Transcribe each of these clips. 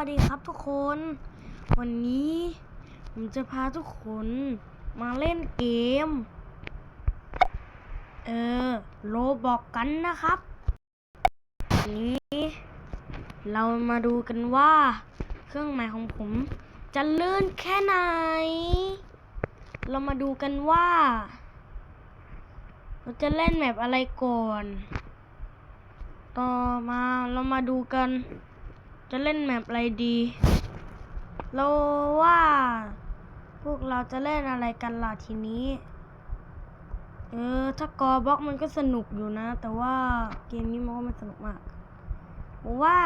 วัสดีครับทุกคน วันนี้ผมจะพาทุกคนมาเล่นเกม เออโลบอกกันนะครับวันนี้เรามาดูกันว่า เครื่องหมายของผมจะเลื่อนแค่ไหน เรามาดูกันว่าเราจะเล่นแมปอะไรก่อน ต่อมาเรามาดูกัน จะเล่นแมปอะไรดี เราว่า พวกเราจะเล่นอะไรกันล่ะทีนี้ เออ ถ้ากอบล็อกมันก็สนุกอยู่นะ แต่ว่าเกมนี้มันก็ไม่สนุกมากว่า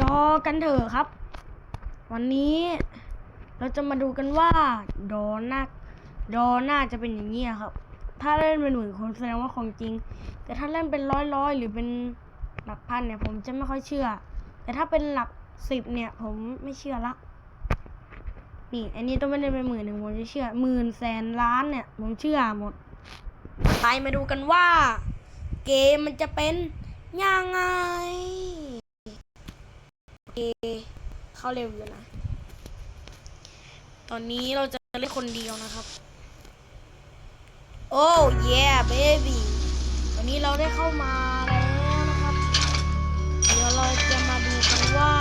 ดอกันเถอะครับ วันนี้ เราจะมาดูกันว่า ดอหน้าดอหน้าจะเป็นอย่างนี้ครับ ถ้าเล่นเป็นหมื่นคนแสดงว่าของจริง แต่ถ้าเล่นเป็นร้อยร้อยหรือเป็น หลักพันเนี่ยผมจะไม่ค่อยเชื่อ แต่ถ้าเป็นหลักสิบเนี่ยผมไม่เชื่อละ นี่ อันนี้ต้องไม่ได้เป็นหมื่นหนึ่งผมจะเชื่อหมื่นแสนล้านเนี่ย ผมเชื่อหมด ไปมาดูกันว่า เกมมันจะเป็นยังไงเกเข้าเร็วอยู่นะ ตอนนี้เราจะเล่นคนเดียวนะครับ โอ้ yeah baby วันนี้เราได้เข้ามา เราจะมาดูกันว่า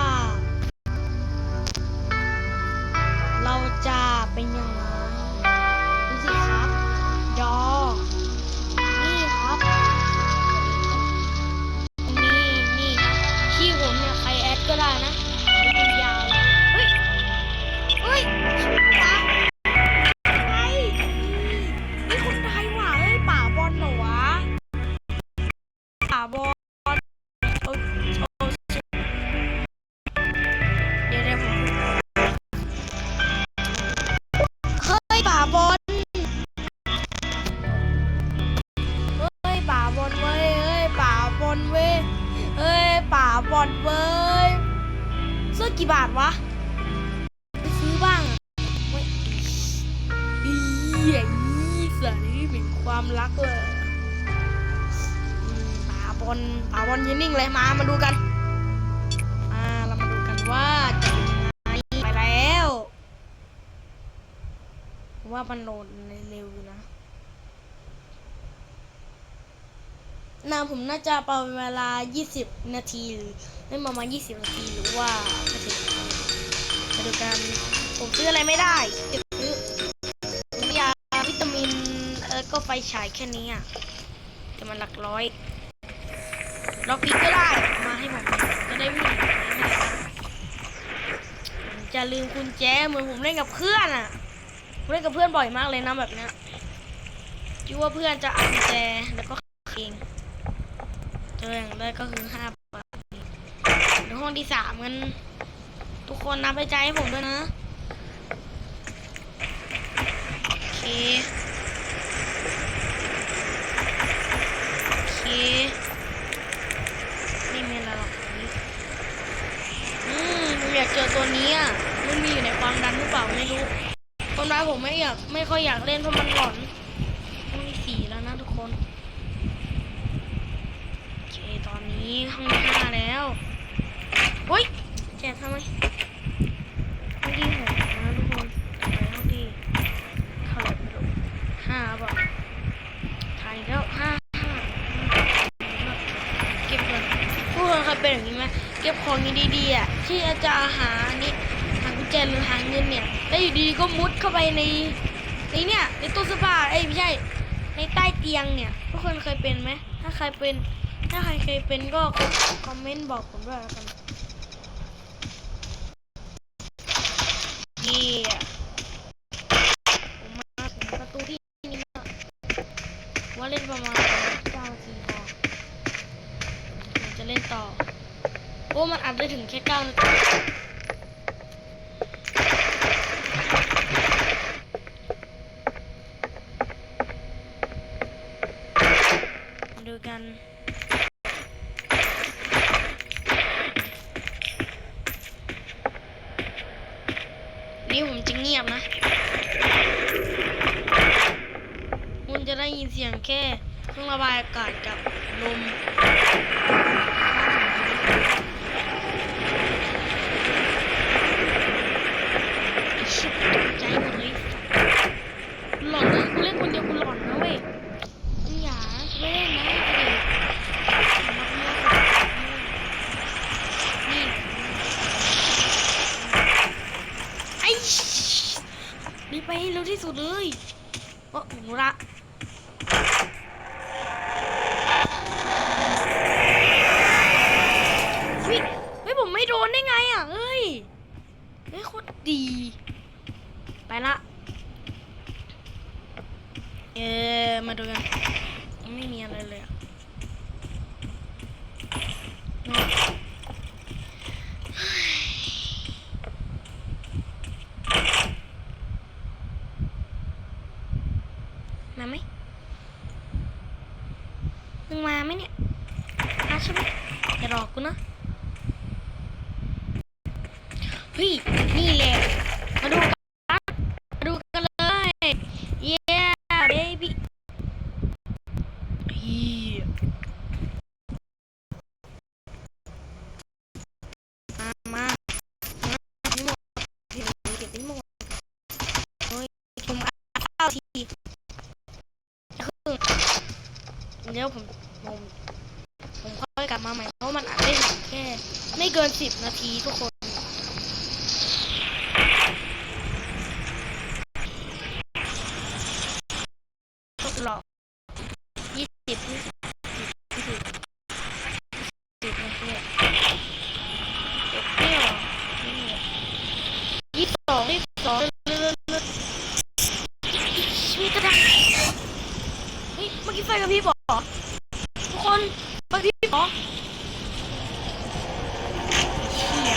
กี่บาทวะ ไปซื้อบ้างอะเว้ยอีอีสันนี่เป็นความรักเลยปาบอลปาบอลยืนนิ่งเลยมา มาดูกันอ่าเรามาดูกันว่าจะเป็นยังไงไปแล้ว ว่ามันโหลดเร็วนะ นาผมน่าจะประมาณเวลา 20 นาทีหรือไม่ประมาณ20 นาทีหรือว่าไม่ถึงมาดูกันผมซื้ออะไรไม่ได้ก็บซื้อยาวิตามินเออก็ไฟฉายแค่นี้อะแต่มันหลักร้อยล็อกพีก็ได้มาให้ผมจะได้วิ่งจะลืมกุญแจเหมือนผมเล่นกับเพื่อนอะผมเล่นกับเพื่อนบ่อยมากเลยนะแบบเนี้ยคิดว่าเพื่อนจะเอากุญแจแล้วก็เอง เจออย่างแรกก็คือห้าบาทเดี๋ยวห้องที่สามกัน ทุกคนนับไปใจให้ผมด้วยนะ โอเค โอเค ไม่มีอะไรหรอกอืมผมอยากเจอตัวนี้อะมันมีอยู่ในความดันหรือเปล่าไม่รู้ คนร้ายผมไม่อยากไม่ค่อยอยากเล่นเพราะมันหลอนห้องที่สี่แล้วนะทุกคน โอเค ตอนนี้ห้องที่ห้าแล้วเฮ้ย ทำไมห้องที่หกนะทุกคนต่อไปห้องที่เท่าไหร่ไม่รู้ห้าเปล่าถ่ายแล้วห้าห้าเก็บเงินผู้คนเคยเป็นอย่างนี้ไหมเก็บของดีๆอะที่อาจะหาอันนี้หากุญแจหรือหาเงินเนี่ยแล้วอยู่ดีก็มุดเข้าไปในในเนี่ยในตู้เสื้อผ้าเอ้ยไม่ใช่ในใต้เตียงเนี่ยทุกคนเคยเป็นไหมถ้าใครเป็นถ้าใครเคยเป็นก็คอมเมนต์บอกผมด้วยแล้วกันเย่ผมมาถึงประตูที่นี่แล้วว่าเล่น ประมาณเก้านาทีพอผมจะเล่นต่อโอ้มันอัดได้ถึงแค่เก้านาทีดูกัน จะได้ยินเสียงแค่เครื่องระบายอากาศกับลมชิบใจเลยหลอนนะกูเล่นคนเดียวกูหลอนนะเว้ยอย่าเล่นนะไอ้รีบไปให้เร็วที่สุดเลยโอ้โหละ นะเฮ้ยนี่แหละมาดูกันมาดูกันเลย yeah baby เฮียมามามานี่หมดเก็บเก็บนี่หมดเฮ้ยผมเอาทีเดี๋ยวผมผมผมค่อยกลับมาใหม่เพราะมัน ไม่เกินสิบนาทีทุกคน ทดลองยี่สิบยี่สิบยี่สิบยี่สิบนาทีเปรี้ยวยี่สิบสองยี่สิบสองเลื่อนเลื่อนชีวิตกระดังเฮ้ยเมื่อกี้ไฟกับพี่บอกทุกคนไฟพี่บอกเชี่ย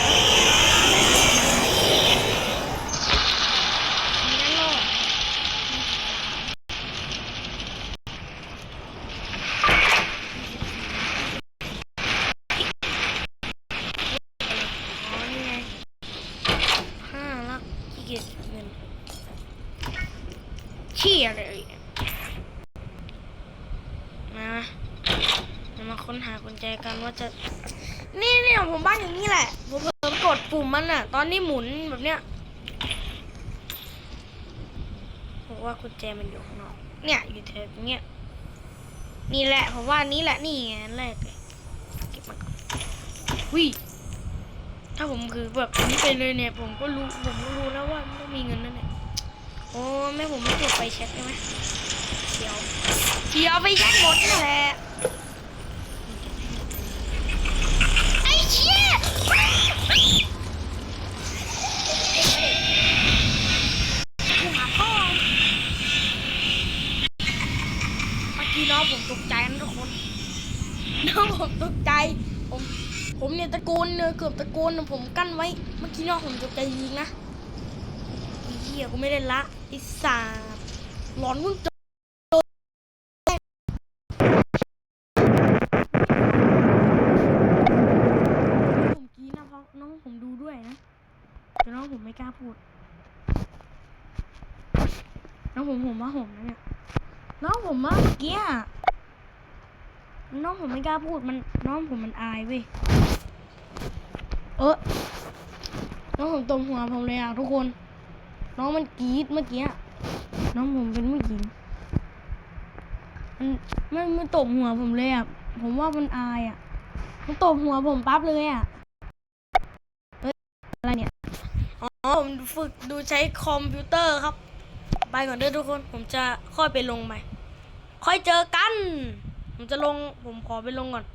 มีแน่นอน อ๋อนี่ไงห้าละขี้เกียจเงิน เชี่ยเลยมาเรามาค้นหากุญแจกันว่าจะ นี่นี่ของผมบ้านอย่างนี้แหละ ผมเพิ่มกดปุ่มมันอะตอนนี้หมุนแบบเนี้ยผมว่ากุญแจมันอยู่ข้างนอก เนี่ยอยู่แถวเนี้ย นี่แหละผมว่านี่แหละนี่ไงอันแรกเลยเก็บมาก่อนวิถ้าผมคือแบบนี้ไปเลยเนี่ย ผมก็รู้ผมก็รู้แล้วว่ามันต้องมีเงินนั่นแหละ โอ้แม่ผมไม่จุดไฟแช็กได้ไหมเดี๋ยวเดี๋ยวไฟแช็กหมดนี่แหละไอ้เชี่ยเมื่อกี้น้องผมตกใจนะทุกคนน้องผมตกใจ ผมผมเนี่ยตะโกนเนี่ยเกือบตะโกนนะผมกั้นไว้ เมื่อกี้น้องผมตกใจยิงนะเหี้ยกูไม่ได้ละ อ้สาบหลอนเพิ่งเจอผมตีนะเพราะน้องผมดูด้วยนะ แต่น้องผมไม่กล้าพูด น้องผมผมว่าผมนะเนี่ย น้องผมว่าเมื่อกี้น้องผมไม่กล้าพูดมัน น้องผมมันอายเว้ย เออน้องผมตบหัวผมเลยอะทุกคน น้องมันกรีดเมื่อกี้น้องผมเป็นผู้หญิงมันมันมันตบหัวผมเลยอะผมว่ามันอายอะมันตบหัวผมปั๊บเลยอะเฮ้ยอะไรเนี่ยอ๋อผมฝึกดูใช้คอมพิวเตอร์ครับ ไปก่อนเด้อทุกคน ผมจะค่อยไปลงใหม่ค่อยเจอกัน ผมจะลงผมขอไปลงก่อน